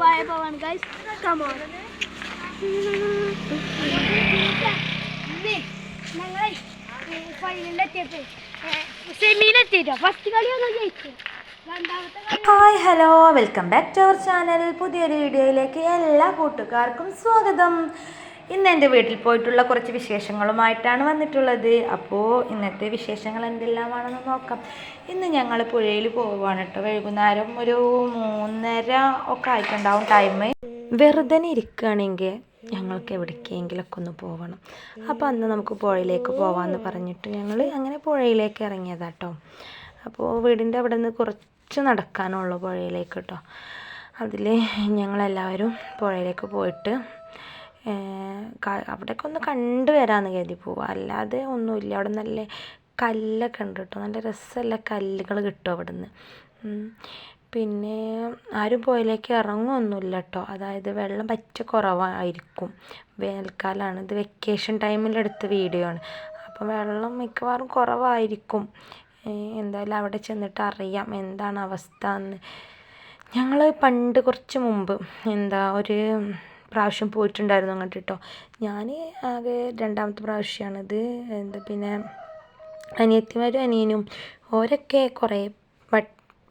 പായ പോവാണ് guys come on ഞങ്ങളെ ഫൈനലെത്തിയപ്പോ സെമിയിലെത്തിട്ടോ ഫസ്റ്റ് ജയിച്ചു. Hi hello welcome back to our channel പുതിയൊരു വീഡിയോയിലേക്ക് എല്ലാ കൂട്ടുകാർക്കും സ്വാഗതം. ഇന്ന് എന്റെ വീട്ടിൽ പോയിട്ടുള്ള കുറച്ച് വിശേഷങ്ങളുമായിട്ടാണ് വന്നിട്ടുള്ളത്. അപ്പോൾ ഇന്നത്തെ വിശേഷങ്ങൾ എന്തെല്ലാമാണെന്ന് നോക്കാം. ഇന്ന് ഞങ്ങൾ പുഴയിൽ പോവാണ് കേട്ടോ വൈകുന്നേരം ഒരു മൂന്നര ഒക്കെ ആയിട്ടുണ്ടാവും ടൈം വെറുതെ ഇരിക്കുകയാണെങ്കിൽ ഞങ്ങൾക്ക് എവിടേക്കെങ്കിലൊക്കെ ഒന്ന് പോകണം അപ്പോൾ അന്ന് നമുക്ക് പുഴയിലേക്ക് പോകാമെന്ന് പറഞ്ഞിട്ട് ഞങ്ങൾ അങ്ങനെ പുഴയിലേക്ക് ഇറങ്ങിയതാട്ടോ അപ്പോൾ വീടിന്റെ അവിടെ നിന്ന് കുറച്ച് നടക്കാനുള്ളൂ പുഴയിലേക്ക് കേട്ടോ അതിൽ ഞങ്ങളെല്ലാവരും പുഴയിലേക്ക് പോയിട്ട് അവിടെയൊക്കെ ഒന്ന് കണ്ടു വരാമെന്ന് കരുതി പോവുക അല്ലാതെ ഒന്നുമില്ല. അവിടെ നല്ല കല്ലൊക്കെ ഉണ്ട് കേട്ടോ. നല്ല രസമുള്ള കല്ലുകൾ കിട്ടും അവിടെ നിന്ന് പിന്നെ ആരും പുഴയിലേക്ക് ഇറങ്ങുമൊന്നുമില്ല കേട്ടോ. അതായത് വെള്ളം പറ്റ കുറവായിരിക്കും. വേനൽക്കാലമാണ്. ഇത് വെക്കേഷൻ ടൈമിലെടുത്ത വീഡിയോ ആണ്. അപ്പം വെള്ളം മിക്കവാറും കുറവായിരിക്കും. എന്തായാലും അവിടെ ചെന്നിട്ട് അറിയാം എന്താണ് അവസ്ഥ എന്ന്. ഞങ്ങൾ പണ്ട് കുറച്ച് മുമ്പ് എന്താ ഒരു പ്രാവശ്യം പോയിട്ടുണ്ടായിരുന്നു അങ്ങോട്ട് കേട്ടോ ഞാൻ ആകെ രണ്ടാമത്തെ പ്രാവശ്യമാണിത് എന്താ പിന്നെ അനിയത്തിമാരും അനിയനും ഓരൊക്കെ കുറേ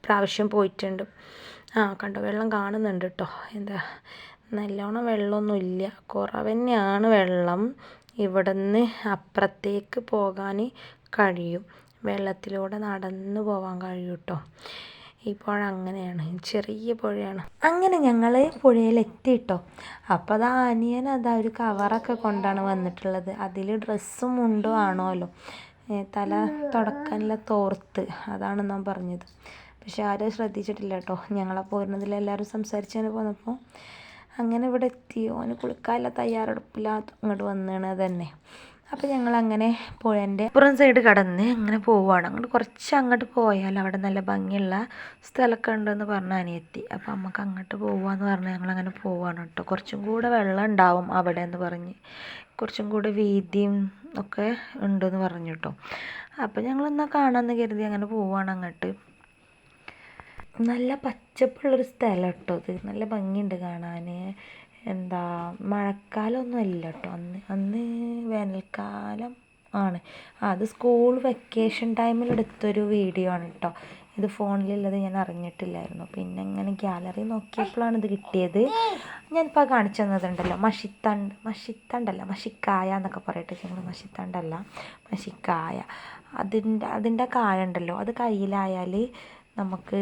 പ്രാവശ്യം പോയിട്ടുണ്ട്. ആ കണ്ടോ? വെള്ളം കാണുന്നുണ്ട് കേട്ടോ എന്താ? നല്ലോണം വെള്ളമൊന്നുമില്ല കുറവ് തന്നെയാണ് വെള്ളം. ഇവിടെ നിന്ന് അപ്പുറത്തേക്ക് പോകാൻ കഴിയും. വെള്ളത്തിലൂടെ നടന്നു പോകാൻ കഴിയും കേട്ടോ ഈ പുഴ അങ്ങനെയാണ് ചെറിയ പുഴയാണ്. അങ്ങനെ ഞങ്ങൾ പുഴയിലെത്തി കേട്ടോ അപ്പോൾ അതാ അനിയൻ അതാ ഒരു കവറൊക്കെ കൊണ്ടാണ് വന്നിട്ടുള്ളത്. അതിൽ ഡ്രസ്സും മുണ്ടും ആണോല്ലോ തല തുടക്കാനുള്ള തോർത്ത് അതാണ് നാം പറഞ്ഞത്. പക്ഷെ ആരും ശ്രദ്ധിച്ചിട്ടില്ല കേട്ടോ. ഞങ്ങളെ പോരുന്നതിൽ എല്ലാവരും സംസാരിച്ചതിന് പോന്നപ്പോൾ അങ്ങനെ ഇവിടെ എത്തി. ഓന് കുളിക്കാനുള്ള തയ്യാറെടുപ്പില്ല അങ്ങോട്ട് വന്നാണ് തന്നെ. അപ്പോൾ ഞങ്ങൾ അങ്ങനെ പുഴന്റെ പുറം സൈഡ് കടന്ന് അങ്ങനെ പോവുകയാണ് അങ്ങോട്ട് കുറച്ച് അങ്ങോട്ട് പോയാൽ അവിടെ നല്ല ഭംഗിയുള്ള സ്ഥലമൊക്കെ ഉണ്ടെന്ന് പറഞ്ഞ അനിയത്തി. അപ്പോൾ നമുക്ക് അങ്ങോട്ട് പോവാന്ന് പറഞ്ഞ് ഞങ്ങൾ അങ്ങനെ പോവാണ് കേട്ടോ. കുറച്ചും കൂടെ വെള്ളം ഉണ്ടാവും അവിടെ എന്ന് പറഞ്ഞ്. കുറച്ചും കൂടെ വീതിയും ഒക്കെ ഉണ്ടെന്ന് പറഞ്ഞു കേട്ടോ. അപ്പോൾ ഞങ്ങൾ എന്നാൽ കാണാമെന്ന് കരുതി അങ്ങനെ പോവാണ് അങ്ങോട്ട്. നല്ല പച്ചപ്പുള്ളൊരു സ്ഥലം കേട്ടോ ഇത്. നല്ല ഭംഗിയുണ്ട് കാണാൻ എന്താ മഴക്കാലമൊന്നും അല്ല കേട്ടോ അന്ന് അന്ന് വേനൽക്കാലം ആണ്. അത് സ്കൂൾ വെക്കേഷൻ ടൈമിൽ എടുത്തൊരു വീഡിയോ ആണ് കേട്ടോ ഇത് ഫോണിലുള്ളത് ഞാൻ അറിഞ്ഞിട്ടില്ലായിരുന്നു. പിന്നെ ഇങ്ങനെ ഗ്യാലറി നോക്കിയപ്പോഴാണ് ഇത് കിട്ടിയത്. ഞാനിപ്പോൾ കാണിച്ചു തന്നതുണ്ടല്ലോ. മഷിത്തണ്ട് മഷിത്തണ്ടല്ല മഷിക്കായ എന്നൊക്കെ പറയട്ടെ ഞങ്ങൾ മഷിത്തണ്ടല്ല മഷിക്കായ. അതിന്റെ അതിന്റെ കായ ഉണ്ടല്ലോ. അത് കയ്യിലായാൽ നമുക്ക്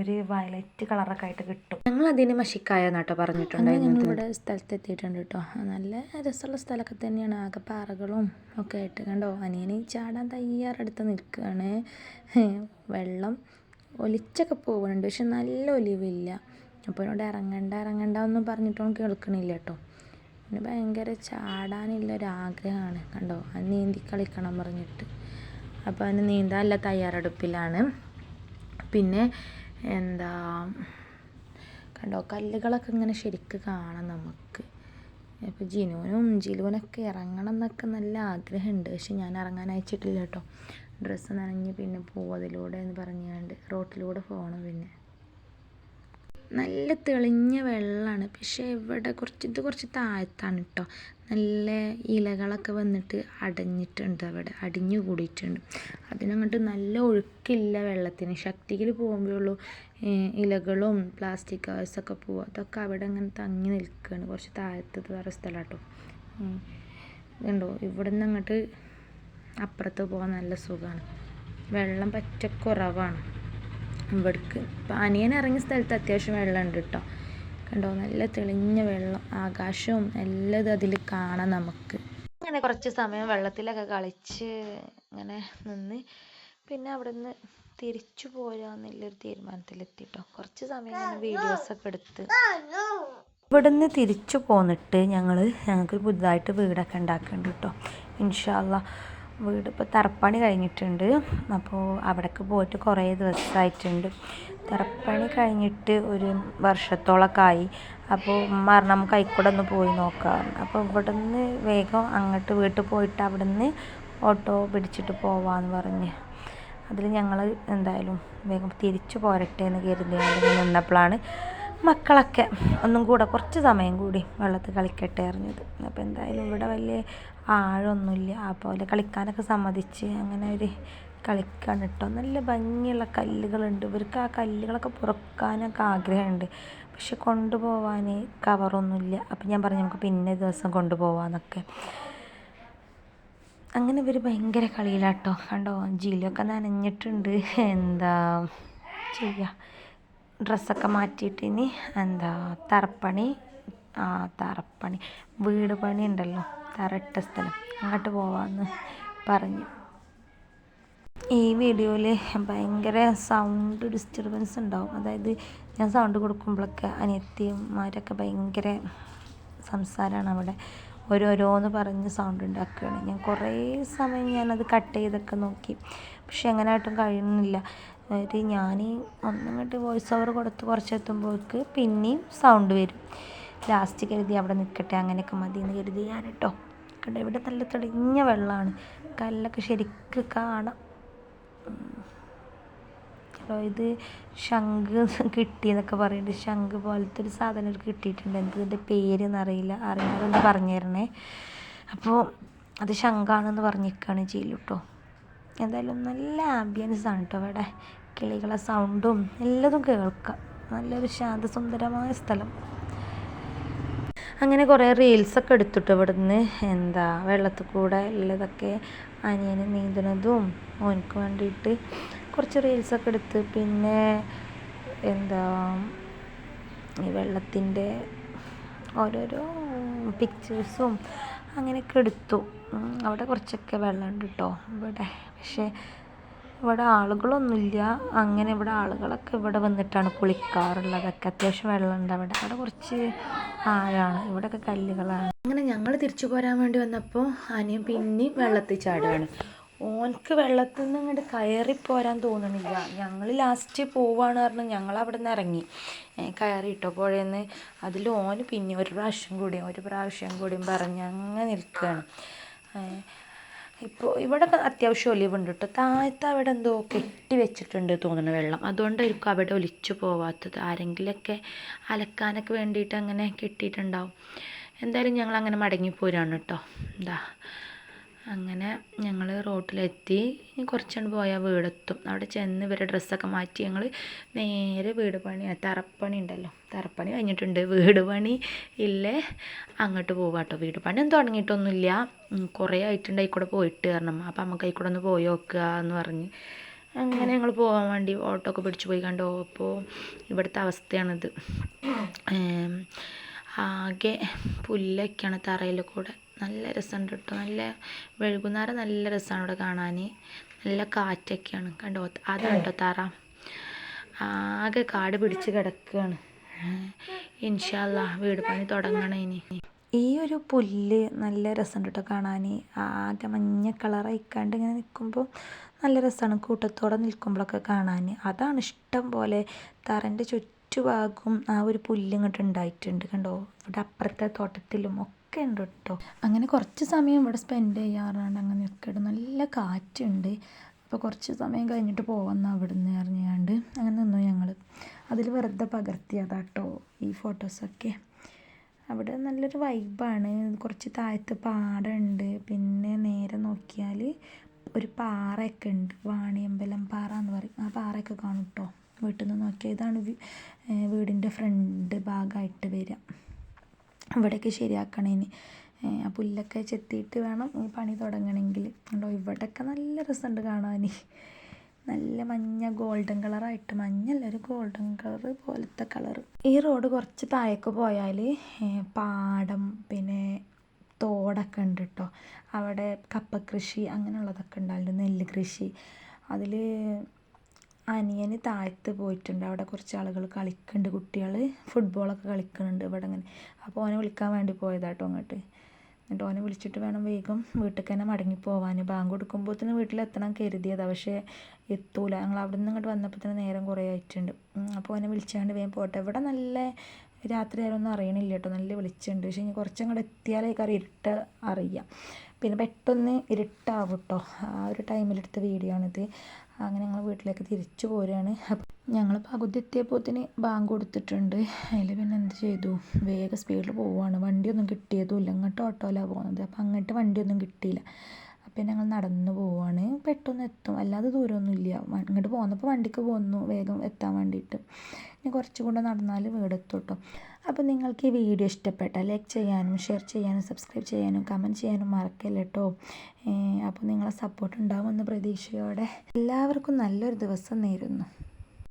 ഒരു വയലറ്റ് കളറൊക്കെ ആയിട്ട് കിട്ടും. ഞങ്ങൾ അതിന് മഷിക്കായ എന്നാട്ടോ പറഞ്ഞിട്ടുണ്ട് ഞങ്ങൾ ഇവിടെ സ്ഥലത്ത് എത്തിയിട്ടുണ്ട് കേട്ടോ നല്ല രസമുള്ള സ്ഥലമൊക്കെ തന്നെയാണ്. ആകെ പാറകളും ഒക്കെ ആയിട്ട് കണ്ടോ? അനിയന് ചാടാൻ തയ്യാറെടുത്ത് നിൽക്കുകയാണ്. വെള്ളം ഒലിച്ചൊക്കെ പോകുന്നുണ്ട് പക്ഷെ നല്ല ഒലിവില്ല. അപ്പോൾ എന്നോട് ഇറങ്ങണ്ട ഇറങ്ങണ്ട ഒന്നും പറഞ്ഞിട്ടും കേൾക്കണില്ല കേട്ടോ പിന്നെ ഭയങ്കര ചാടാനുള്ള ഒരു ആഗ്രഹമാണ്. കണ്ടോ? അത് നീന്തി കളിക്കണം പറഞ്ഞിട്ട്. അപ്പോൾ അതിന് നീന്താനുള്ള തയ്യാറെടുപ്പിലാണ്. പിന്നെ എന്താ കണ്ടോ കല്ലുകളൊക്കെ ഇങ്ങനെ ശരിക്ക് കാണാം നമുക്ക്. ഇപ്പോൾ ജിനുവിനും ജിലുവിനൊക്കെ ഇറങ്ങണം എന്നൊക്കെ നല്ല ആഗ്രഹമുണ്ട്. പക്ഷെ ഞാൻ ഇറങ്ങാൻ അയച്ചിട്ടില്ല കേട്ടോ. ഡ്രസ്സ് നനഞ്ഞ് പിന്നെ പോവതിലൂടെ എന്ന് പറഞ്ഞുകൊണ്ട് റോട്ടിലൂടെ പോകണം പിന്നെ. നല്ല തെളിഞ്ഞ വെള്ളമാണ് പക്ഷേ ഇവിടെ കുറച്ച് ഇത് കുറച്ച് താഴത്താണ് കേട്ടോ നല്ല ഇലകളൊക്കെ വന്നിട്ട് അടഞ്ഞിട്ടുണ്ട് അവിടെ അടിഞ്ഞു കൂടിയിട്ടുണ്ട്. അതിനങ്ങോട്ട് നല്ല ഒഴുക്കില്ല വെള്ളത്തിന്. ശക്തിയിൽ പോകുമ്പോഴുള്ളൂ ഇലകളും പ്ലാസ്റ്റിക് കവേഴ്സൊക്കെ പോവുക. അതൊക്കെ അവിടെ അങ്ങനെ തങ്ങി നിൽക്കുകയാണ് കുറച്ച് താഴത്തത് വേറെ സ്ഥലമാട്ടോ ഇതുണ്ടോ? ഇവിടെ നിന്ന് അങ്ങോട്ട് അപ്പുറത്ത് പോകാൻ നല്ല സുഖമാണ് വെള്ളം പറ്റ കുറവാണ്. ഇവിടേക്ക്. ഇപ്പം അനിയൻ ഇറങ്ങിയ സ്ഥലത്ത് അത്യാവശ്യം വെള്ളമുണ്ട് കേട്ടോ കണ്ടോ? നല്ല തെളിഞ്ഞ വെള്ളം. ആകാശവും എല്ലാം അതിൽ കാണാം നമുക്ക്. അങ്ങനെ കുറച്ച് സമയം വെള്ളത്തിലൊക്കെ കളിച്ച് ഇങ്ങനെ നിന്ന് പിന്നെ അവിടെ നിന്ന് തിരിച്ചു പോരാന്നുള്ളൊരു തീരുമാനത്തിലെത്തി കേട്ടോ കുറച്ച് സമയം ഇങ്ങനെ വീഡിയോസൊക്കെ എടുത്ത്. ഇവിടുന്ന് തിരിച്ചു പോന്നിട്ട് ഞങ്ങൾ ഞങ്ങൾക്ക് പുതുതായിട്ട് വീടൊക്കെ ഉണ്ടാക്കുന്നുണ്ട് കേട്ടോ ഇൻഷാല്ല വീട് ഇപ്പോൾ തറപ്പണി കഴിഞ്ഞിട്ടുണ്ട്. അപ്പോൾ അവിടേക്ക് പോയിട്ട് കുറേ ദിവസമായിട്ടുണ്ട് തറപ്പണി കഴിഞ്ഞിട്ട് ഒരു വർഷത്തോളമൊക്കെ ആയി. അപ്പോൾ ഉമ്മ പറഞ്ഞു നമുക്ക് അതിൽക്കൂടെ ഒന്ന് പോയി നോക്കാം. അപ്പോൾ ഇവിടെ നിന്ന് വേഗം അങ്ങോട്ട് വീട്ടിൽ പോയിട്ട് അവിടെ നിന്ന് ഓട്ടോ പിടിച്ചിട്ട് പോവാമെന്ന് പറഞ്ഞ്. അതിൽ ഞങ്ങൾ എന്തായാലും വേഗം തിരിച്ചു പോരട്ടെ എന്ന് കരുതി നിന്നപ്പോഴാണ് മക്കളൊക്കെ ഒന്നും കൂടെ കുറച്ച് സമയം കൂടി വെള്ളത്തിൽ കളിക്കട്ടെ അറിഞ്ഞത്. അപ്പോൾ എന്തായാലും ഇവിടെ വലിയ ആഴമൊന്നുമില്ല. അപ്പോൾ കളിക്കാനൊക്കെ സമ്മതിച്ച് അങ്ങനെ ഒരു കളിക്കാണ് കേട്ടോ. നല്ല ഭംഗിയുള്ള കല്ലുകളുണ്ട്. ഇവർക്ക് ആ കല്ലുകളൊക്കെ പുറക്കാനൊക്കെ ആഗ്രഹമുണ്ട്. പക്ഷെ കൊണ്ടുപോകാൻ കവറൊന്നുമില്ല. അപ്പം ഞാൻ പറഞ്ഞു നമുക്ക് പിന്നെ ദിവസം കൊണ്ടുപോകാമെന്നൊക്കെ അങ്ങനെ ഇവർ ഭയങ്കര കളിയിലാട്ടോ കണ്ടോ? ജീലൊക്കെ നനഞ്ഞിട്ടുണ്ട്. എന്താ ചെയ്യുക ഡ്രസ്സൊക്കെ മാറ്റിയിട്ട് ഇനി എന്താ തറപ്പണി ആ തറപ്പണി. വീട് പണി ഉണ്ടല്ലോ തറയിട്ട സ്ഥലം. അങ്ങോട്ട് പോവാമെന്ന് പറഞ്ഞു. ഈ വീഡിയോയിൽ ഭയങ്കര സൗണ്ട് ഡിസ്റ്റർബൻസ് ഉണ്ടാവും. അതായത് ഞാൻ സൗണ്ട് കൊടുക്കുമ്പോഴൊക്കെ അനിയത്തിമാരൊക്കെ ഭയങ്കര സംസാരമാണ് അവിടെ. ഓരോരോന്ന് പറഞ്ഞ് സൗണ്ട് ഉണ്ടാക്കുകയാണ്. ഞാൻ കുറേ സമയം ഞാനത് കട്ട് ചെയ്തൊക്കെ നോക്കി. പക്ഷെ എങ്ങനെയായിട്ടും കഴിയുന്നില്ല. അതായത് ഞാൻ ഒന്നും ഒന്നങ്ങോട്ട് വോയിസ് ഓവർ കൊടുത്ത് കുറച്ചെത്തുമ്പോഴേക്ക് പിന്നെയും സൗണ്ട് വരും. ലാസ്റ്റ് കരുതി അവിടെ നിൽക്കട്ടെ അങ്ങനെയൊക്കെ മതി എന്ന് കരുതി ഞാൻ കേട്ടോ കണ്ടോ ഇവിടെ നല്ല തെളിഞ്ഞ വെള്ളമാണ്. കല്ലൊക്കെ ശരിക്ക് കാണാം. കേട്ടോ ഇത് ശംഖ് കിട്ടിയെന്നൊക്കെ പറയുന്നുണ്ട് ശംഖ് പോലത്തെ ഒരു സാധനം ഒരു കിട്ടിയിട്ടുണ്ട്. എനിക്ക് ഇതിന്റെ പേരെന്നറിയില്ല അറിയാറൊന്ന് പറഞ്ഞു തരണേ. അപ്പോൾ അത് ശംഖാണെന്ന് പറഞ്ഞിരിക്കുകയാണ് ചെയ്യലു കേട്ടോ എന്തായാലും നല്ല ആംബിയൻസ് ആണ് കേട്ടോ ഇവിടെ. കിളികളെ സൗണ്ടും എല്ലാതും കേൾക്കാം. നല്ലൊരു ശാന്തസുന്ദരമായ സ്ഥലം. അങ്ങനെ കുറേ റീൽസൊക്കെ എടുത്തിട്ട് ഇവിടുന്ന് എന്താ വെള്ളത്തിൽ കൂടെ ഉള്ളതൊക്കെ അനിയന് നീന്തുന്നതും ഓനക്ക് വേണ്ടിയിട്ട് കുറച്ച് റീൽസൊക്കെ എടുത്ത്. പിന്നെ എന്താ ഈ വെള്ളത്തിന്റെ ഓരോരോ പിക്ചേഴ്സും അങ്ങനെയൊക്കെ എടുത്തു. അവിടെ കുറച്ചൊക്കെ വെള്ളമുണ്ട് കേട്ടോ ഇവിടെ. പക്ഷേ ഇവിടെ ആളുകളൊന്നുമില്ല. അങ്ങനെ ഇവിടെ ആളുകളൊക്കെ ഇവിടെ വന്നിട്ടാണ് കുളിക്കാറുള്ളതൊക്കെ. അത്യാവശ്യം വെള്ളമുണ്ട് അവിടെ. അവിടെ കുറച്ച് ആഴമാണ് ഇവിടെയൊക്കെ കല്ലുകളാണ്. അങ്ങനെ ഞങ്ങൾ തിരിച്ചു പോരാൻ വേണ്ടി വന്നപ്പോൾ അനിയൻ പിന്നെയും വെള്ളത്തിൽ ചാടുകയാണ് ഓനക്ക് വെള്ളത്തിൽ നിന്ന് അങ്ങോട്ട് കയറി പോരാൻ തോന്നണില്ല. ഞങ്ങൾ ലാസ്റ്റ് പോവാണ് പറഞ്ഞ് ഞങ്ങൾ അവിടെ നിന്ന് ഇറങ്ങി കയറിയിട്ടോ പുഴയെന്ന് അതിൽ ഓന് പിന്നെ ഒരു പ്രാവശ്യം കൂടിയും ഒരു പ്രാവശ്യം കൂടിയും പറഞ്ഞ് അങ്ങനെ നിൽക്കുകയാണ് ഇപ്പോൾ ഇവിടെ അത്യാവശ്യം ഒലിവുണ്ട് കേട്ടോ താഴത്ത് അവിടെ എന്തോ കെട്ടി വെച്ചിട്ടുണ്ട് തോന്നുന്നു വെള്ളം. അതുകൊണ്ടായിരിക്കും അവിടെ ഒലിച്ചു പോവാത്തത്. ആരെങ്കിലുമൊക്കെ അലക്കാനൊക്കെ വേണ്ടിയിട്ട് അങ്ങനെ കെട്ടിയിട്ടുണ്ടാവും. എന്തായാലും ഞങ്ങൾ അങ്ങനെ മടങ്ങിപ്പോരാണ് കേട്ടോ എന്താ അങ്ങനെ ഞങ്ങൾ റോട്ടിലെത്തി. കുറച്ചുകൊണ്ട് പോയാൽ വീടെത്തും. അവിടെ ചെന്ന് ഇവരെ ഡ്രസ്സൊക്കെ മാറ്റി ഞങ്ങൾ നേരെ വീട് പണി തറപ്പണി ഉണ്ടല്ലോ. തറപ്പണി കഴിഞ്ഞിട്ടുണ്ട്. വീട് പണി ഇല്ലേ? അങ്ങോട്ട് പോവാട്ടോ. വീട് പണിയൊന്നും തുടങ്ങിയിട്ടൊന്നുമില്ല. കുറേ ആയിട്ടുണ്ട് ആയിക്കൂടെ പോയിട്ട് കാരണം. അപ്പം നമുക്ക് ആയിക്കൂടെ ഒന്ന് പോയി നോക്കുക എന്ന് പറഞ്ഞ്. അങ്ങനെ ഞങ്ങൾ പോകാൻ വേണ്ടി ഓട്ടോ ഒക്കെ പിടിച്ച് പോയി കണ്ടോ? അപ്പോൾ ഇവിടുത്തെ അവസ്ഥയാണിത്. ആകെ പുല്ലൊക്കെയാണ് തറയിൽ കൂടെ. നല്ല രസമുണ്ട് കേട്ടോ. നല്ല വൈകുന്നേരം നല്ല രസമാണ് ഇവിടെ കാണാൻ. നല്ല കാറ്റൊക്കെയാണ്. കണ്ടോ? അതാണ് കേട്ടോ തറ. ആകെ കാട് പിടിച്ച് കിടക്കുകയാണ്. ഇൻഷാല്ല വീട് പണി തുടങ്ങണം ഇനി. ഈ ഒരു പുല്ല് നല്ല രസമുണ്ട് കേട്ടോ കാണാൻ. ആകെ മഞ്ഞ കളറായിക്കാണ്ട് ഇങ്ങനെ നിൽക്കുമ്പോൾ നല്ല രസമാണ്. കൂട്ടത്തോടെ നിൽക്കുമ്പോഴൊക്കെ കാണാൻ. അതാണ് ഇഷ്ടം പോലെ തറന്റെ ചുറ്റുഭാഗവും ആ ഒരു പുല്ല് ഇങ്ങോട്ട് ഉണ്ടായിട്ടുണ്ട് കണ്ടോ? ഇവിടെ അപ്പുറത്തെ തോട്ടത്തിലും ഒക്കെ ഉണ്ട് കേട്ടോ. അങ്ങനെ കുറച്ച് സമയം ഇവിടെ സ്പെൻഡ് ചെയ്യാറാണ്. അങ്ങനെ നിൽക്കട്ടെ നല്ല കാറ്റുണ്ട്. അപ്പോൾ കുറച്ച് സമയം കഴിഞ്ഞിട്ട് പോവാമെന്ന് അവിടുന്ന് അറിഞ്ഞാണ്ട്. അങ്ങനെ നിന്നു ഞങ്ങൾ അതിൽ വെറുതെ പകർത്തിയതാട്ടോ ഈ ഫോട്ടോസൊക്കെ അവിടെ നല്ലൊരു വൈബാണ് കുറച്ച് താഴത്ത് പാടമുണ്ട് പിന്നെ നേരെ നോക്കിയാൽ ഒരു പാറയൊക്കെ ഉണ്ട്. വാണിയമ്പലം പാറ എന്ന് പറയും. ആ പാറയൊക്കെ കാണും കേട്ടോ. വീട്ടിൽ നിന്ന് നോക്കിയാൽ ഇതാണ് വീടിന്റെ ഫ്രണ്ട് ഭാഗമായിട്ട് വരിക ഇവിടെയൊക്കെ ശരിയാക്കണേന്. ആ പുല്ലൊക്കെ ചെത്തിയിട്ട് വേണം ഈ പണി തുടങ്ങണമെങ്കിൽ കണ്ടോ ഇവിടെയൊക്കെ നല്ല രസമുണ്ട് കാണാൻ നല്ല മഞ്ഞ ഗോൾഡൻ കളറായിട്ട് മഞ്ഞല്ല ഒരു ഗോൾഡൻ കളർ പോലത്തെ കളർ ഈ റോഡ് കുറച്ച് താഴേക്ക് പോയാൽ പാടം പിന്നെ തോടൊക്കെ ഉണ്ട് കേട്ടോ അവിടെ കപ്പ കൃഷി അങ്ങനെയുള്ളതൊക്കെ ഉണ്ടാവില്ല നെല്ല് കൃഷി. അതിൽ അനിയന് താഴത്ത് പോയിട്ടുണ്ട്. അവിടെ കുറച്ച് ആളുകൾ കളിക്കുന്നുണ്ട്. കുട്ടികൾ ഫുട്ബോളൊക്കെ കളിക്കുന്നുണ്ട് ഇവിടെ അങ്ങനെ അപ്പോൾ ഓനെ വിളിക്കാൻ വേണ്ടി പോയതാട്ടോ അങ്ങോട്ട്. എന്നിട്ട് ഓനെ വിളിച്ചിട്ട് വേണം വേഗം വീട്ടിൽ തന്നെ മടങ്ങി പോവാൻ ബാങ്ക് കൊടുക്കുമ്പോഴത്തേന് വീട്ടിലെത്തണം കരുതിയതാണ് പക്ഷേ എത്തൂല. ഞങ്ങൾ അവിടെ നിന്ന് ഇങ്ങോട്ട് വന്നപ്പോൾ തന്നെ നേരം കുറേ ആയിട്ടുണ്ട്. അപ്പോൾ ഓനെ വിളിച്ചാണ്ട് വേഗം പോട്ടെ. ഇവിടെ നല്ല രാത്രി ആരൊന്നും അറിയണില്ല കേട്ടോ നല്ല വെളിച്ചമുണ്ട് പക്ഷേ ഇനി കുറച്ചങ്ങോട്ട് കറി ഇരുട്ട് അറിയാം. പിന്നെ പെട്ടെന്ന് ഇരുട്ടാവും കേട്ടോ ആ ഒരു ടൈമിലെടുത്ത വീഡിയോ ആണിത്. അങ്ങനെ ഞങ്ങൾ വീട്ടിലേക്ക് തിരിച്ചു പോരുകയാണ് അപ്പം ഞങ്ങൾ പകുതി എത്തിയപ്പോത്തിന് ബാങ്ക് കൊടുത്തിട്ടുണ്ട്. അതിൽ പിന്നെ എന്ത് ചെയ്തു? വേഗം സ്പീഡിൽ പോവുകയാണ് വണ്ടിയൊന്നും കിട്ടിയതുമില്ല. ഇങ്ങോട്ട് ഓട്ടോയിലാണ് പോകുന്നത് അപ്പം അങ്ങോട്ട് വണ്ടിയൊന്നും കിട്ടിയില്ല. അപ്പം ഞങ്ങൾ നടന്നു പോവുകയാണ് പെട്ടെന്ന് എത്തും. അല്ലാതെ ദൂരമൊന്നുമില്ല ഇങ്ങോട്ട് പോന്നപ്പോൾ വണ്ടിക്ക് പോന്നു. വേഗം എത്താൻ വേണ്ടിയിട്ട്. ഇനി കുറച്ചും കൂടെ നടന്നാൽ വീടെത്തും കേട്ടോ അപ്പോൾ നിങ്ങൾക്ക് ഈ വീഡിയോ ഇഷ്ടപ്പെട്ടാൽ ലൈക്ക് ചെയ്യാനും ഷെയർ ചെയ്യാനും സബ്സ്ക്രൈബ് ചെയ്യാനും കമന്റ് ചെയ്യാനും മറക്കല്ല കേട്ടോ അപ്പോൾ നിങ്ങളെ സപ്പോർട്ട് ഉണ്ടാവുമെന്ന് പ്രതീക്ഷയോടെ എല്ലാവർക്കും നല്ലൊരു ദിവസം നേരുന്നു.